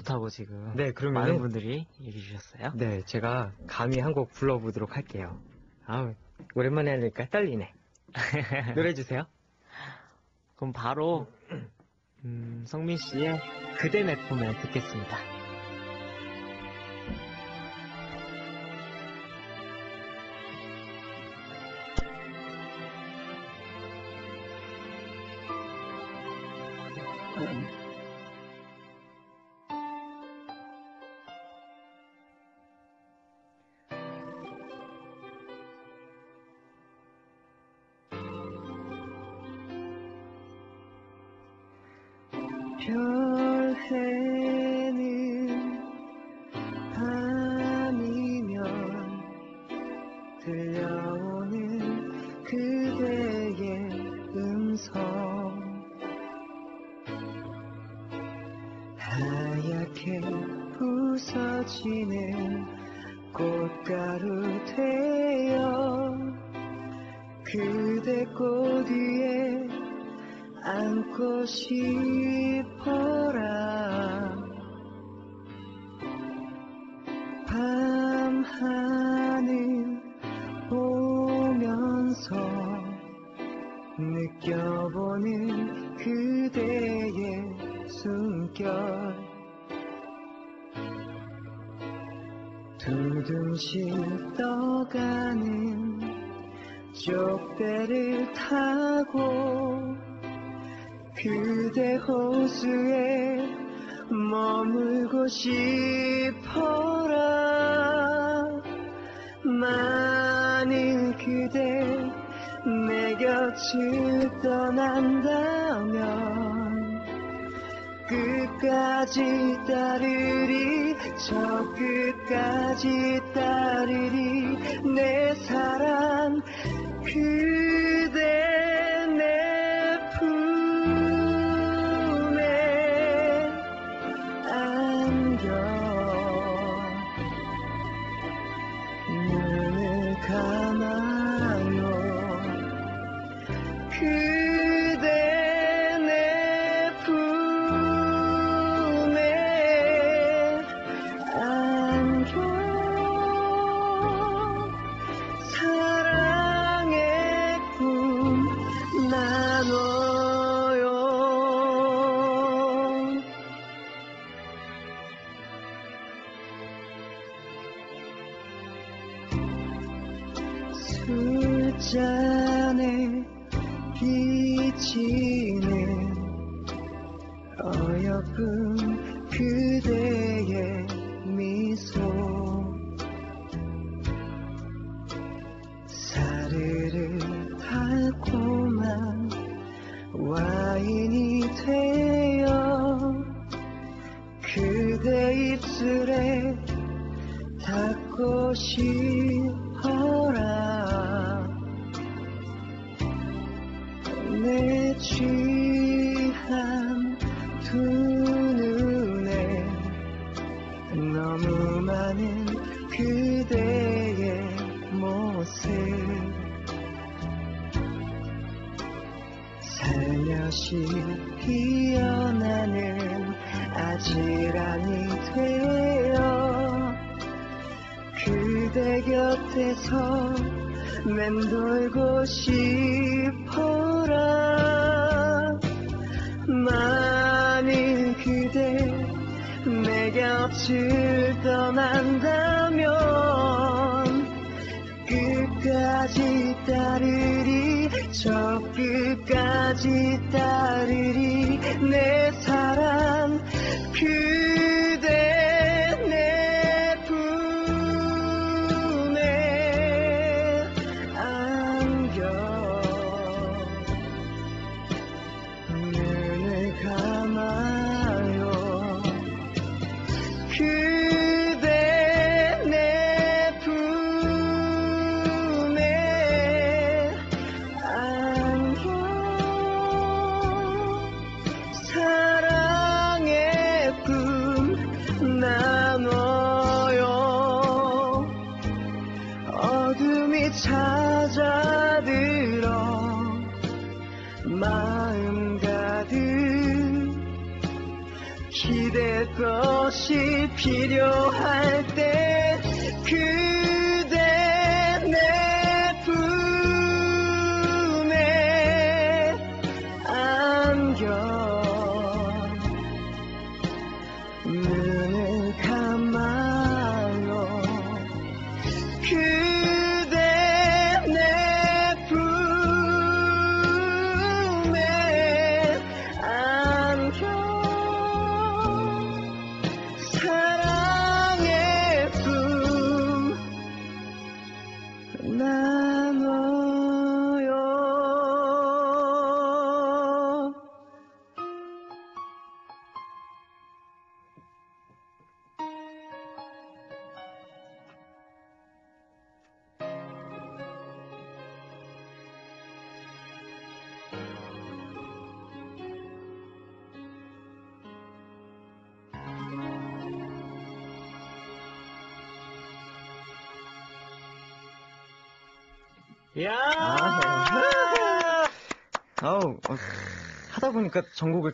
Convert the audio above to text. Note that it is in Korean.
좋다고 지금 네, 그러면은- 많은 분들이 얘기해 주셨어요. 네, 제가 감히 한 곡 불러보도록 할게요. 아, 오랜만에 하니까 떨리네. 노래 주세요. 그럼 바로 음, 성민 씨의 그대 내 품에 듣겠습니다. 별해는 밤이면 들려오는 그대의 음성. 하얗게 부서지는 꽃가루 되어 그대 꽃 위에 안고 싶어라. 밤하늘 보면서 느껴보는 그대의 숨결. 두둥실 떠가는 쪽배를 타고 그대 호수에 머물고 싶어라. 많은 그대 내 곁을 떠난다면 끝까지 따르리 저 끝까지 따르리 내 사랑. 그 눈 잔에 비치는 어여쁜 그대의 미소. 사르르 달콤한 와인이 되어 그대 입술에 닿고 싶어라 취한 두 눈에 너무 많은 그대의 모습. 살며시 피어나는 아지랑이 되어 그대 곁에서 맴돌고 싶어 곁을 떠난다면 끝까지 따르리 저 끝까지 따르리. 내 사랑 그 찾아들어 마음 가득 기대것이 필요할 때 그대 내 품에 안겨 눈. 야! 아, 아우 어, 하다 보니까 전곡을